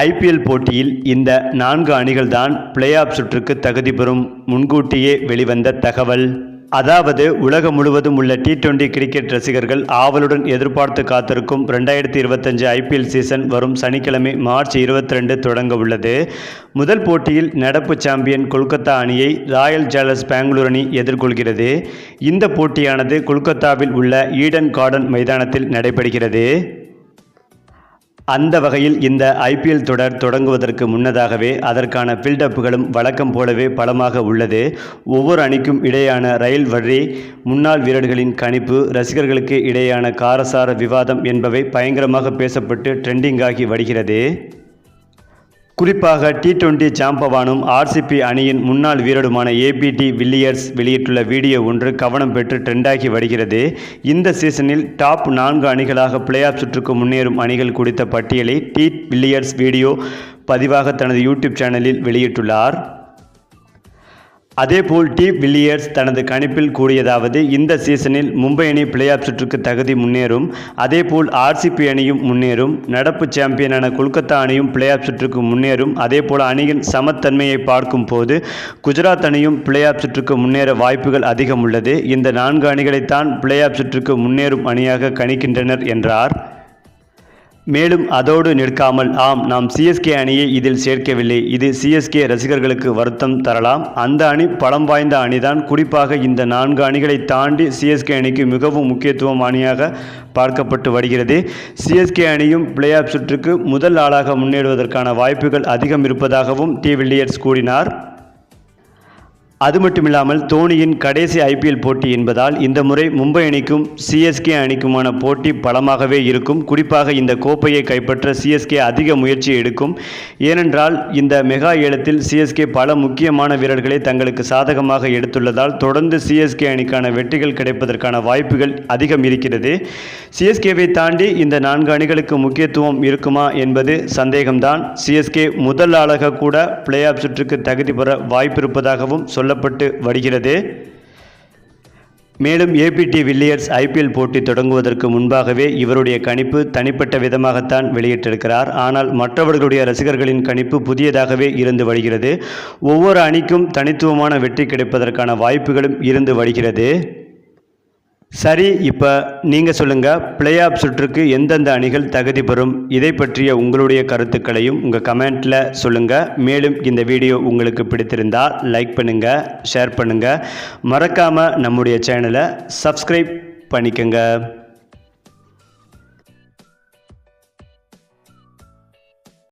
IPL போட்டியில் இந்த நான்கு அணிகள்தான் பிளே ஆஃப் சுற்றுக்கு தகுதி பெறும் முன்கூட்டியே வெளிவந்த தகவல். அதாவது உலகம் முழுவதும் உள்ள டி டுவெண்டி கிரிக்கெட் ரசிகர்கள் ஆவலுடன் எதிர்பார்த்து காத்திருக்கும் ரெண்டாயிரத்தி இருபத்தஞ்சு ஐபிஎல் சீசன் வரும் சனிக்கிழமை மார்ச் இருபத்தி ரெண்டு தொடங்க உள்ளது. முதல் போட்டியில் நடப்பு சாம்பியன் கொல்கத்தா அணியை ராயல் சேலஞ்ச் பெங்களூர் அணி எதிர்கொள்கிறது. இந்த போட்டியானது கொல்கத்தாவில் உள்ள ஈடன் கார்டன் மைதானத்தில் நடைபெறுகிறது. அந்த வகையில் இந்த ஐபிஎல் தொடர் தொடங்குவதற்கு முன்னதாகவே அதற்கான பில்டப்புகளும் வழக்கம் போலவே பலமாக உள்ளது. ஒவ்வொரு அணிக்கும் இடையான ரயில் வழி முன்னாள் வீரர்களின் கணிப்பு ரசிகர்களுக்கு இடையான காரசார விவாதம் என்பவை பயங்கரமாக பேசப்பட்டு ட்ரெண்டிங்காகி வருகிறது. குறிப்பாக டி டுவெண்டி சாம்பவானும் ஆர்சிபி அணியின் முன்னாள் வீரருமான ஏபிடி வில்லியர்ஸ் வெளியிட்டுள்ள வீடியோ ஒன்று கவனம் பெற்று ட்ரெண்டாகி வருகிறது. இந்த சீசனில் டாப் நான்கு அணிகளாக பிளே ஆஃப் சுற்றுக்கு முன்னேறும் அணிகள் குறித்த பட்டியலை டி வில்லியர்ஸ் வீடியோ பதிவாக தனது யூடியூப் சேனலில் வெளியிட்டுள்ளார். அதேபோல் டி வில்லியர்ஸ் தனது கணிப்பில் கூறியதாவது இந்த சீசனில் மும்பை அணி பிளே ஆஃப் சுற்றுக்கு தகுதி முன்னேறும் அதேபோல் ஆர்சிபி அணியும் முன்னேறும் நடப்பு சாம்பியனான கொல்கத்தா அணியும் பிளே ஆஃப் சுற்றுக்கு முன்னேறும் அதேபோல் அணியின் சமத்தன்மையை பார்க்கும் போது குஜராத் அணியும் பிளே ஆஃப் சுற்றுக்கு முன்னேற வாய்ப்புகள் அதிகம் உள்ளது. இந்த நான்கு அணிகளைத்தான் பிளே ஆஃப் சுற்றுக்கு முன்னேறும் அணியாக கணிக்கின்றனர் என்றார். மேலும் அதோடு நிற்காமல் ஆம் நாம் சிஎஸ்கே அணியை இதில் சேர்க்கவில்லை. இது சிஎஸ்கே ரசிகர்களுக்கு வருத்தம் தரலாம். அந்த அணி பலம் வாய்ந்த அணிதான். குறிப்பாக இந்த நான்கு அணிகளை தாண்டி சிஎஸ்கே அணிக்கு மிகவும் முக்கியத்துவம் அணியாக பார்க்கப்பட்டு வருகிறது. சிஎஸ்கே அணியும் பிளே ஆஃப் சுற்றுக்கு முதல் ஆளாக முன்னேறுவதற்கான வாய்ப்புகள் அதிகம் இருப்பதாகவும் டி வில்லியர்ஸ் கூறினார். அது மட்டுமில்லாமல் தோனியின் கடைசி ஐபிஎல் போட்டி என்பதால் இந்த முறை மும்பை அணிக்கும் சிஎஸ்கே அணிக்குமான போட்டி பலமாகவே இருக்கும். குறிப்பாக இந்த கோப்பையை கைப்பற்ற சிஎஸ்கே அதிக முயற்சி எடுக்கும். ஏனென்றால் இந்த மெகா ஏலத்தில் சிஎஸ்கே பல முக்கியமான வீரர்களை தங்களுக்கு சாதகமாக எடுத்துள்ளதால் தொடர்ந்து சிஎஸ்கே அணிக்கான வெற்றிகள் கிடைப்பதற்கான வாய்ப்புகள் அதிகம் இருக்கிறது. சிஎஸ்கேவை தாண்டி இந்த நான்கு அணிகளுக்கு முக்கியத்துவம் இருக்குமா என்பது சந்தேகம்தான். சிஎஸ்கே முதல் ஆளாக கூட பிளே ஆஃப் சுற்றுக்கு தகுதி பெற வாய்ப்பிருப்பதாகவும் சொல்லப்பட்டு வருகிறது. மேலும் ஏபிடி வில்லியர்ஸ் ஐபிஎல் போட்டி தொடங்குவதற்கு முன்பாகவே இவருடைய கணிப்பு தனிப்பட்ட விதமாகத்தான் வெளியிட்டிருக்கிறார். ஆனால் மற்றவர்களுடைய ரசிகர்களின் கணிப்பு புதியதாகவே இருந்து வருகிறது. ஒவ்வொரு அணிக்கும் தனித்துவமான வெற்றி கிடைப்பதற்கான வாய்ப்புகளும் இருந்து வருகிறது. சரி இப்போ நீங்கள் சொல்லுங்கள் பிளே ஆஃப் சுற்றுக்கு எந்தெந்த அணிகள் தகுதி பெறும்? இதை பற்றிய உங்களுடைய கருத்துக்களையும் உங்கள் கமெண்ட்டில் சொல்லுங்கள் மேலும் இந்த வீடியோ உங்களுக்கு பிடித்திருந்தால் லைக் பண்ணுங்கள் ஷேர் பண்ணுங்கள் மறக்காமல் நம்முடைய சேனலை சப்ஸ்கிரைப் பண்ணிக்கோங்க.